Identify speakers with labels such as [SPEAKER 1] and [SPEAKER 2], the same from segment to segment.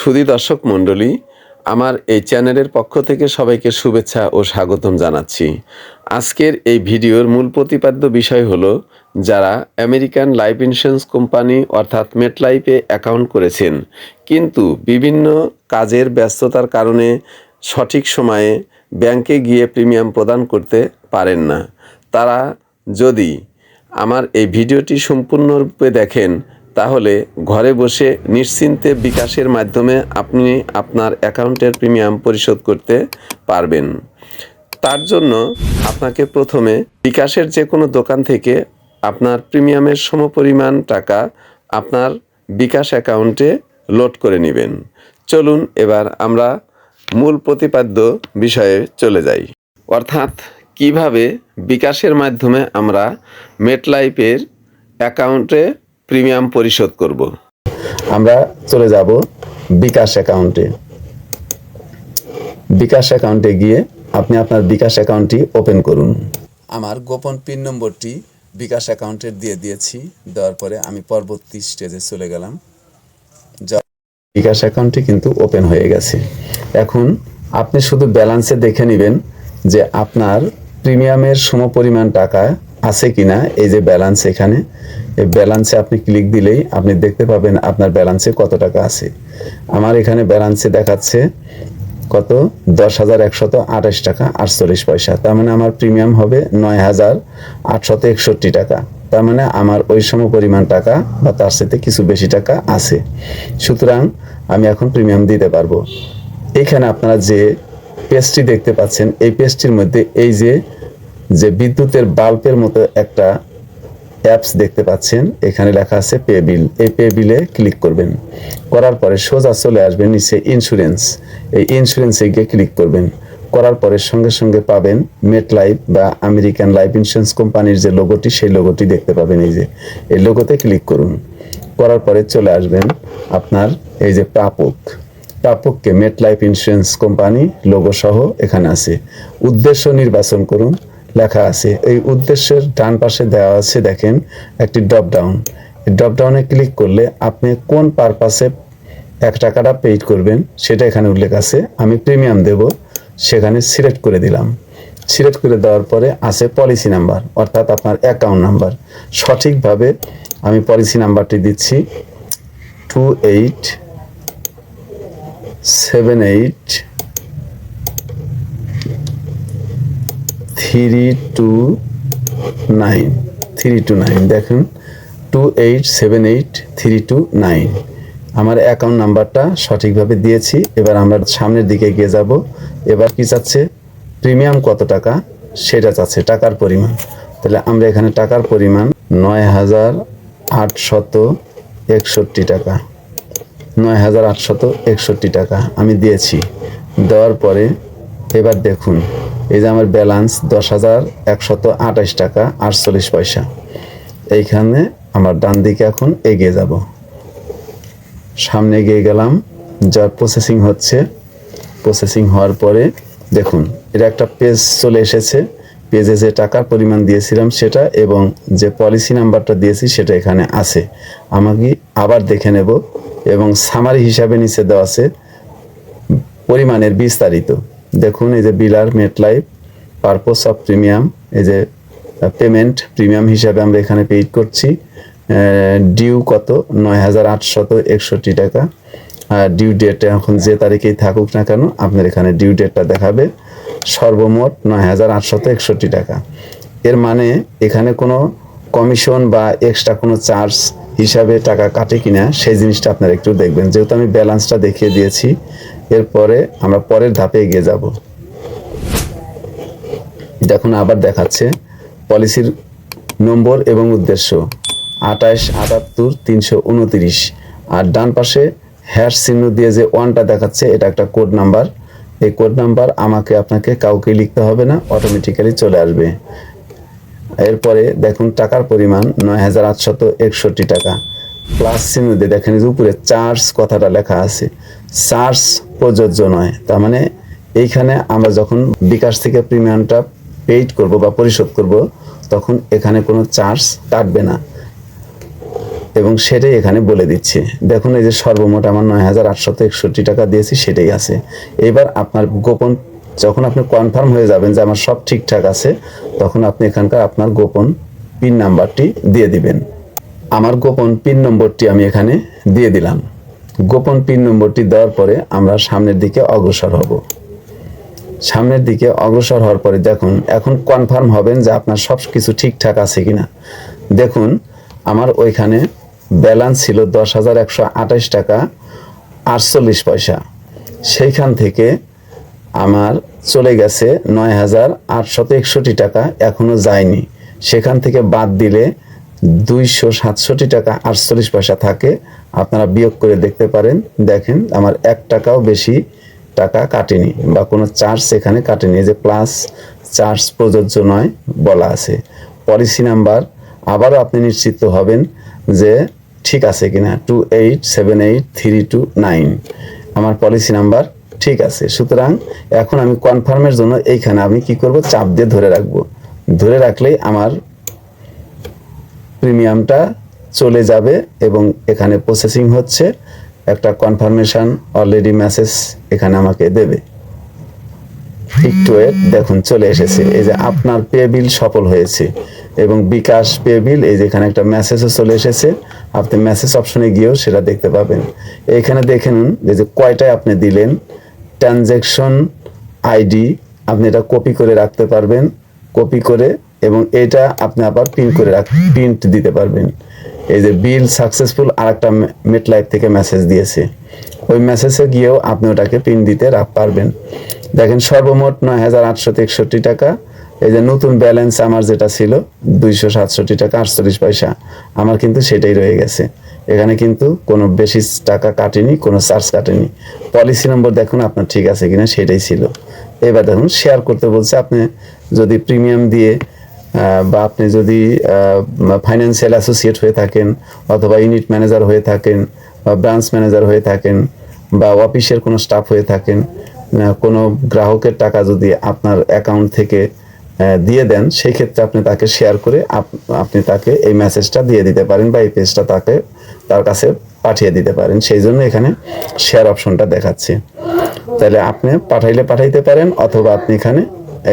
[SPEAKER 1] সুধী দর্শক মণ্ডলী, আমার এই চ্যানেলের পক্ষ থেকে সবাইকে শুভেচ্ছা ও স্বাগতম জানাচ্ছি। আজকের এই ভিডিওর মূল প্রতিপাদ্য বিষয় হল, যারা আমেরিকান লাইফ ইন্স্যুরেন্স কোম্পানি অর্থাৎ মেটলাইফে অ্যাকাউন্ট করেছেন, কিন্তু বিভিন্ন কাজের ব্যস্ততার কারণে সঠিক সময়ে ব্যাংকে গিয়ে প্রিমিয়াম প্রদান করতে পারেন না। তারা যদি আমার এই ভিডিওটি সম্পূর্ণরূপে দেখেন তাহলে ঘরে বসে নিশ্চিন্তে বিকাশের মাধ্যমে আপনি আপনার অ্যাকাউন্টের প্রিমিয়াম পরিশোধ করতে পারবেন। তার জন্য আপনাকে প্রথমে বিকাশের যে কোনো দোকান থেকে আপনার প্রিমিয়ামের সমপরিমাণ টাকা আপনার বিকাশ অ্যাকাউন্টে লোড করে নেবেন। চলুন এবার আমরা মূল প্রতিপাদ্য বিষয়ে চলে যাই। অর্থাৎ কীভাবে বিকাশের মাধ্যমে আমরা মেটলাইফের অ্যাকাউন্টে প্রিমিয়াম পরিশোধ করব। আমরা চলে যাব বিকাশ অ্যাকাউন্টে। বিকাশ অ্যাকাউন্টে গিয়ে আপনি আপনার বিকাশ অ্যাকাউন্টটি ওপেন করুন। আমার গোপন পিন নম্বরটি বিকাশ অ্যাকাউন্টের দিয়ে দিয়েছি। দেওয়ার পরে আমি পরবর্তী স্টেজে চলে গেলাম। যা- বিকাশ অ্যাকাউন্টটি কিন্তু ওপেন হয়ে গেছে। এখন আপনি শুধু ব্যালেন্সে দেখে নেবেন যে আপনার প্রিমিয়ামের সমপরিমাণ টাকা আছে কিনা, এই যে ব্যালেন্স এখানে, এই ব্যালেন্সে আপনি ক্লিক দিলেই আপনি দেখতে পাবেন আপনার ব্যালেন্সে কত টাকা আছে। আমার এখানে ব্যালেন্সে দেখাচ্ছে কত? দশ হাজার একশত আঠাশ টাকা, আটচল্লিশ পয়সা। তার মানে আমার প্রিমিয়াম হবে নয় হাজার আটশত একষট্টি টাকা। তার মানে আমার ওই সম পরিমাণ টাকা বা তার সাথে কিছু বেশি টাকা আছে। সুতরাং আমি এখন প্রিমিয়াম দিতে পারব। এখানে আপনারা যে পেজটি দেখতে পাচ্ছেন, এই পেজটির মধ্যে এই যে যে বিদ্যুতের বাল্বের মতো একটা অ্যাপস দেখতে পাচ্ছেন, এখানে লেখা আছে পে বিল এই পে বিলে ক্লিক করবেন। করার পরে সোজা চলে আসবেন নিচে ইন্স্যুরেন্স এই ইন্স্যুরেন্সে গিয়ে ক্লিক করবেন। করার পরে সঙ্গে সঙ্গে পাবেন মেট লাইফ বা আমেরিকান লাইফ ইন্স্যুরেন্স কোম্পানির যে লোগোটি সেই লোগোটি দেখতে পাবেন এই যে। এই লোগোতে ক্লিক করুন। করার পরে চলে আসবেন আপনার এই যে প্রাপক প্রাপককে MetLife insurance company logo সহ এখানে আছে। উদ্দেশ্য নির্বাচন করুন। লেখা আছে। এই উদ্দেশ্যের ডান পাশে দেওয়া আছে, দেখেন, একটি ড্রপ ডাউন ড্রপ ডাউনে ক্লিক করলে আপনি কোন পারপাসে এক টাকাটা পেইড করবেন, সেটা এখানে উল্লেখ আছে। আমি প্রিমিয়াম দেব, সেখানে সিলেক্ট করে দিলাম। সিলেক্ট করে দেওয়ার পরে আছে পলিসি নাম্বার অর্থাৎ আপনার অ্যাকাউন্ট নাম্বার সঠিকভাবে আমি পলিসি নাম্বারটি দিচ্ছি two eight seven eight three two nine three two nine দেখুন two eight seven eight three two nine আমার অ্যাকাউন্ট নাম্বারটা সঠিকভাবে দিয়েছি, এবার আমরা সামনের দিকে এগিয়ে যাব। এবার কি চাচ্ছে? প্রিমিয়াম কত টাকা? সেটা চাচ্ছে টাকার পরিমাণ। তাহলে আমরা এখানে টাকার পরিমাণ নয় হাজার আটশত একষট্টি টাকা। নয় হাজার আটশত একষট্টি টাকা আমি দিয়েছি। দেওয়ার পরে এবার দেখুন এই যে আমার ব্যালেন্স দশ হাজার একশত আঠাশ টাকা, আটচল্লিশ পয়সা। এইখানে আমার ডান দিকে এখন এগিয়ে যাব। সামনে এগিয়ে গেলাম, যার প্রসেসিং হচ্ছে। প্রসেসিং হওয়ার পরে দেখুন, এটা একটা পেজ চলে এসেছে। পেজে যে টাকার পরিমাণ দিয়েছিলাম সেটা এবং যে পলিসি নাম্বারটা দিয়েছি সেটা এখানে আছে। আমাকে আবার দেখে নেব এবং সামারি হিসাবে নিচে দেওয়া আছে পরিমাণের বিস্তারিত। দেখুন, এই যে biller MetLife purpose of premium, এই যে পেমেন্ট প্রিমিয়াম হিসাবে আমরা এখানে পেইড করছি। ডিউ কত? নয় হাজার আটশত একষট্টি টাকা। আর ডিউ ডেট এখন যে তারিখেই থাকুক না কেন, আপনার এখানে ডিউ ডেটটা দেখাবে। সর্বমোট নয় হাজার আটশত একষট্টি টাকা। এর মানে এখানে কোনো কমিশন বা এক্সট্রা কোনো চার্জ হিসাবে টাকা কাটে কিনা, সেই জিনিসটা আপনারা একটু দেখবেন। যেহেতু আমি ব্যালেন্সটা দেখিয়ে দিয়েছি এরপরে আমরা পরের ধাপে এগিয়ে যাব। দেখুন আবার দেখাচ্ছে পলিসির নম্বর এবং উদ্দেশ্য। আঠাশ, আটাত্তর, তিনশো উনতিরিশ। আর ডান পাশে হ্যাশ চিহ্ন দিয়ে যে ওয়ানটা দেখাচ্ছে, এটা একটা কোড নাম্বার। এই কোড নাম্বার আমাকে, আপনাকে কাউকে লিখতে হবে না, অটোমেটিক্যালি চলে আসবে। এরপরে দেখুন, টাকার পরিমাণ নয় হাজার আটশত একষট্টি টাকা। প্লাস চিহ্ন দিয়ে দেখেন যে উপরে চার্জ কথাটা লেখা আছে। চার্জ প্রযোজ্য নয়। তার মানে এইখানে আমরা যখন বিকাশ থেকে প্রিমিয়ামটা পেইড করব বা পরিশোধ করব, তখন এখানে কোনো চার্জ কাটবে না। এবং সেটাই এখানে বলে দিচ্ছে। দেখুন এই যে সর্বমোট আমার নয় হাজার আটশত একষট্টি টাকা দিয়েছি, সেটাই আছে। এবার আপনার গোপন যখন আপনি কনফার্ম হয়ে যাবেন যে আমার সব ঠিকঠাক আছে, তখন আপনি এখানকার আপনার গোপন পিন নাম্বারটি দিয়ে দিবেন। আমার গোপন পিন নম্বরটি আমি এখানে দিয়ে দিলাম। গোপন পিন নম্বরটি দেওয়ার পরে আমরা সামনের দিকে অগ্রসর হব। সামনের দিকে অগ্রসর হওয়ার পরে দেখুন, এখন কনফার্ম হবেন যে আপনার সব কিছু ঠিকঠাক আছে কিনা। দেখুন, আমার ওইখানে ব্যালেন্স ছিল দশ হাজার একশো আঠাশ টাকা আটচল্লিশ পয়সা। সেইখান থেকে আমার চলে গেছে নয় হাজার আটশত একষট্টি টাকা এখনও যায়নি। সেখান থেকে বাদ দিলে দুইশো সাতষট্টি টাকা আটচল্লিশ পয়সা থাকে। আপনারা বিয়োগ করে দেখতে পারেন। দেখেন, আমার এক টাকাও বেশি টাকা কাটেনি বা কোনো চার্জ এখানে কাটেনি। যে প্লাস চার্জ প্রযোজ্য নয় বলা আছে। পলিসি নাম্বার আবারও আপনি নিশ্চিত হবেন যে ঠিক আছে কিনা। Two eight seven eight three two nine আমার পলিসি নাম্বার ঠিক আছে। সুতরাং এখন আমি কনফার্মের জন্য এইখানে আমি কি করব? চাপ দিয়ে ধরে রাখব। ধরে রাখলেই আমার প্রিমিয়ামটা চলে যাবে এবং এখানে প্রসেসিং হচ্ছে। একটা কনফার্মেশন অলরেডি মেসেজ এখানে আমাকে দেবে। একটু wait, দেখুন চলে এসেছে। এই যে আপনার পে বিল সফল হয়েছে এবং বিকাশ পে বিল এই যে এখানে একটা মেসেজও চলে এসেছে। আপনি মেসেজ অপশনে গিয়েও সেটা দেখতে পাবেন। এখানে দেখে নিন যে যে কয়টায় আপনি দিলেন। ট্রানজ্যাকশন আইডি আপনি এটা কপি করে রাখতে পারবেন। কপি করে এবং এটা আপনি আবার প্রিন্ট করে রাখ প্রিন্ট দিতে পারবেন। এই যে বিল সাকসেসফুল আর একটা মেট লাইফ থেকে মেসেজ দিয়েছে। ওই মেসেজে গিয়েও আপনি ওটাকে প্রিন্ট দিতে রাখ পারবেন। দেখেন সর্বমোট নয় হাজার আটশো একষট্টি টাকা। এই যে নতুন ব্যালেন্স আমার যেটা ছিল, দুইশো সাতষট্টি টাকা, আটচল্লিশ পয়সা, আমার কিন্তু সেটাই রয়ে গেছে। এখানে কিন্তু কোনো বেশি টাকা কাটেনি, কোনো চার্জ কাটেনি। পলিসি নম্বর দেখুন আপনার ঠিক আছে কিনা, সেটাই ছিল। এবার দেখুন শেয়ার করতে বলছে, আপনি যদি প্রিমিয়াম দিয়ে বা আপনি যদি ফাইন্যান্সিয়াল অ্যাসোসিয়েট হয়ে থাকেন অথবা ইউনিট ম্যানেজার হয়ে থাকেন বা ব্রাঞ্চ ম্যানেজার হয়ে থাকেন বা অফিসের কোনো স্টাফ হয়ে থাকেন কোনো গ্রাহকের টাকা যদি আপনার অ্যাকাউন্ট থেকে দিয়ে দেন সেই ক্ষেত্রে আপনি তাকে শেয়ার করে আপনি তাকে এই মেসেজটা দিয়ে দিতে পারেন বা এই পেজটা তাকে তার কাছে পাঠিয়ে দিতে পারেন। সেই জন্য এখানে শেয়ার অপশনটা দেখাচ্ছে। তাহলে আপনি পাঠাইলে পাঠাইতে পারেন অথবা আপনি এখানে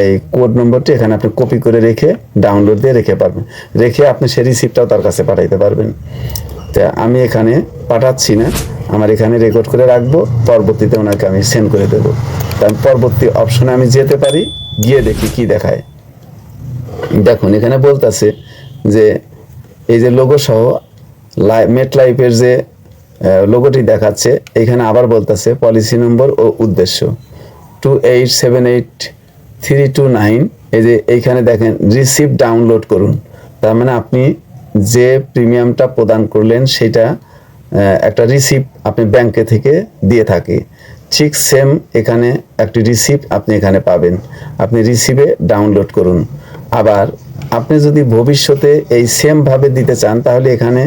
[SPEAKER 1] এই কোড নম্বরটি এখানে আপনি কপি করে রেখে ডাউনলোড দিয়ে রেখে পারবেন। রেখে আপনি সেই রিসিপ্টটাও তার কাছে পাঠাইতে পারবেন। তা আমি এখানে পাঠাচ্ছি না, আমার এখানে রেকর্ড করে রাখব, পরবর্তীতে ওনাকে আমি সেন্ড করে দেবো। তার পরবর্তী অপশনে আমি যেতে পারি, গিয়ে দেখি কি দেখায়। দেখুন, এখানে বলতেছে যে এই যে লোগো সহ মেট লাইফের যে লোগোটি দেখাচ্ছে, এখানে আবার বলতেছে পলিসি নম্বর ও উদ্দেশ্য। Two eight seven eight three two nine, এই যে এইখানে দেখেন রিসিপ্ট ডাউনলোড করুন। তার মানে আপনি যে প্রিমিয়ামটা প্রদান করলেন, সেটা একটা রিসিপ্ট আপনি ব্যাংকে থেকে দিয়ে থাকে। ঠিক সেম এখানে একটি রিসিপ্ট আপনি এখানে পাবেন। আপনি রিসিপে ডাউনলোড করুন। আবার আপনি যদি ভবিষ্যতে এই সেম ভাবে দিতে চান, তাহলে এখানে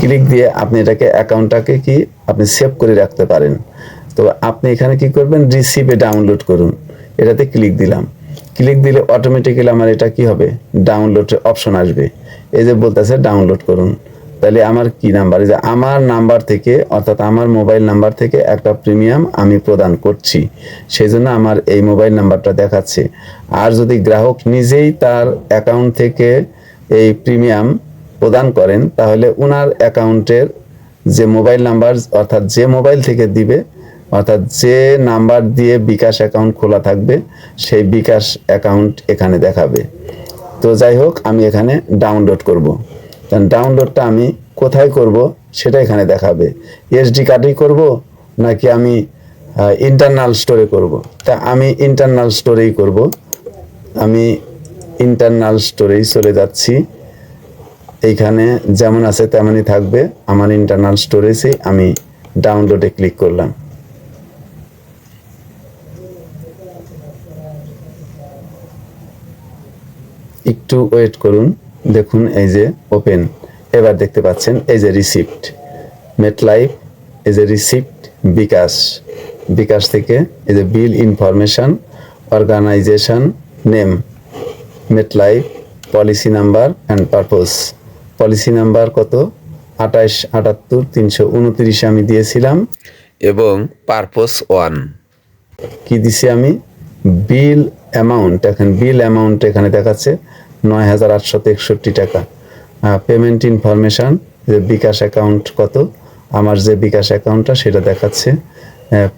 [SPEAKER 1] ক্লিক দিয়ে আপনি এটাকে অ্যাকাউন্টটাকে কি, আপনি সেভ করে রাখতে পারেন। তো আপনি এখানে কি করবেন? রিসিপে ডাউনলোড করুন। এটাতে ক্লিক দিলাম। ক্লিক দিলে অটোমেটিক্যালি আমার এটা কি হবে? ডাউনলোডের অপশন আসবে। এই যে বলতেছে ডাউনলোড করুন। তাহলে আমার কি নাম্বার যে আমার নাম্বার থেকে, অর্থাৎ আমার মোবাইল নাম্বার থেকে একটা প্রিমিয়াম আমি প্রদান করছি। সেই জন্য আমার এই মোবাইল নাম্বারটা দেখাচ্ছে। আর যদি গ্রাহক নিজেই তার অ্যাকাউন্ট থেকে এই প্রিমিয়াম প্রদান করেন, তাহলে ওনার অ্যাকাউন্টের যে মোবাইল নাম্বার অর্থাৎ যে মোবাইল থেকে দিবে অর্থাৎ যে নাম্বার দিয়ে বিকাশ অ্যাকাউন্ট খোলা থাকবে, সেই বিকাশ অ্যাকাউন্ট এখানে দেখাবে। তো যাই হোক, আমি এখানে ডাউনলোড করব। কারণ ডাউনলোডটা আমি কোথায় করব সেটা এখানে দেখাবে। এসডি কার্ডেই করব, নাকি আমি ইন্টারনাল স্টোরে করব? তা আমি ইন্টারনাল স্টোরেই করব। আমি ইন্টারনাল স্টোরেই চলে যাচ্ছি। এইখানে যেমন আছে তেমনই থাকবে। আমার ইন্টারনাল স্টোরেজে আমি ডাউনলোডে ক্লিক করলাম। একটু ওয়েট করুন। দেখুন এই যে ওপেন এবার দেখতে পাচ্ছেন এই যে রিসিপ্ট মেটলাইফ এই যে রিসিপ্ট বিকাশ। বিকাশ থেকে এই যে bill information organisation name MetLife policy number and purpose policy number কত? আঠাশ আটাত্তর তিনশো উনত্রিশে আমি দিয়েছিলাম। এবং পারপোস ওয়ান কি দিছি আমি? বিল অ্যামাউন্ট এখন বিল অ্যামাউন্ট এখানে দেখাচ্ছে নয় হাজার আটশত একষট্টি টাকা। পেমেন্ট ইনফরমেশান যে বিকাশ অ্যাকাউন্ট কত, আমার যে বিকাশ অ্যাকাউন্টটা সেটা দেখাচ্ছে।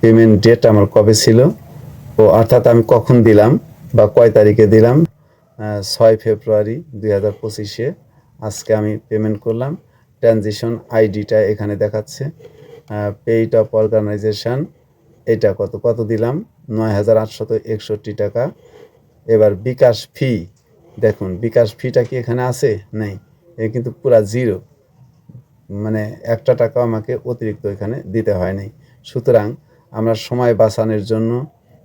[SPEAKER 1] পেমেন্ট ডেট আমার কবে ছিল, ও অর্থাৎ আমি কখন দিলাম বা কয় তারিখে দিলাম ছয় ফেব্রুয়ারি দুই হাজার পঁচিশে আজকে আমি পেমেন্ট করলাম। ট্রানজিশন আইডিটা এখানে দেখাচ্ছে। পেইড অফ অর্গানাইজেশন এটা কত কত দিলাম? নয় হাজার আটশত একষট্টি টাকা। এবার বিকাশ ফি দেখুন, বিকাশ ফিটা কি এখানে আছে? নেই। এ কিন্তু পুরা জিরো মানে একটা টাকা আমাকে অতিরিক্ত এখানে দিতে হয় নাই। সুতরাং আমরা সময় বাঁচানোর জন্য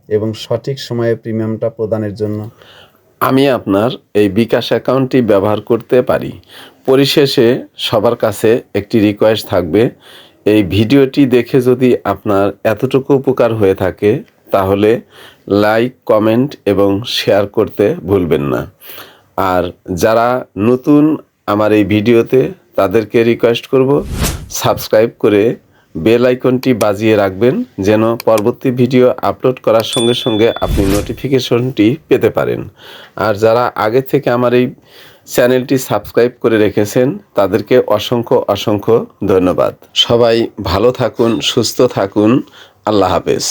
[SPEAKER 1] এবং সঠিক সময়ে প্রিমিয়ামটা প্রদানের জন্য
[SPEAKER 2] আমি আপনার এই বিকাশ অ্যাকাউন্টটি ব্যবহার করতে পারি। পরিশেষে সবার কাছে একটি রিকোয়েস্ট থাকবে। এই ভিডিওটি দেখে যদি আপনার এতটুকু উপকার হয়ে থাকে তাহলে লাইক, কমেন্ট এবং শেয়ার করতে ভুলবেন না। আর যারা নতুন আমার এই ভিডিওতে, তাদেরকে রিকোয়েস্ট করব সাবস্ক্রাইব করে বেল আইকনটি বাজিয়ে রাখবেন, যেন পরবর্তী ভিডিও আপলোড করার সঙ্গে সঙ্গে আপনি নোটিফিকেশনটি পেতে পারেন। আর যারা আগে থেকে আমার এই চ্যানেলটি সাবস্ক্রাইব করে রেখেছেন, তাদেরকে অসংখ্য অসংখ্য ধন্যবাদ। সবাই ভালো থাকুন, সুস্থ থাকুন। আল্লাহ হাফেজ।